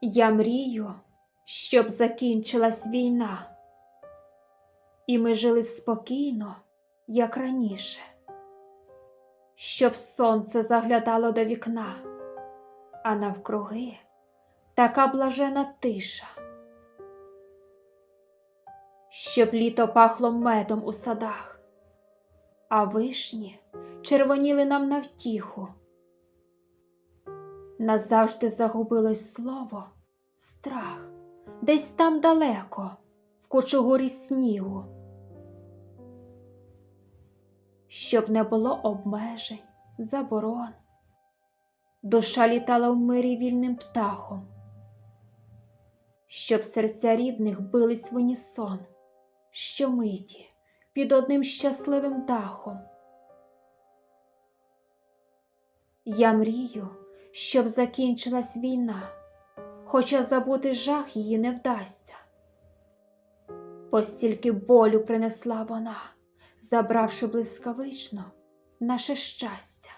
Я мрію, щоб закінчилась війна, і ми жили спокійно, як раніше, щоб сонце заглядало до вікна, а навкруги така блажена тиша, щоб літо пахло медом у садах, а вишні червоніли нам навтіху. Назавжди загубилось слово страх, десь там далеко, в кучугурі снігу. Щоб не було обмежень, заборон, душа літала в мирі вільним птахом, щоб серця рідних бились в унісон, щомиті під одним щасливим дахом. Я мрію, щоб закінчилась війна, хоча забути жах її не вдасться. Постільки болю принесла вона, забравши блискавично наше щастя.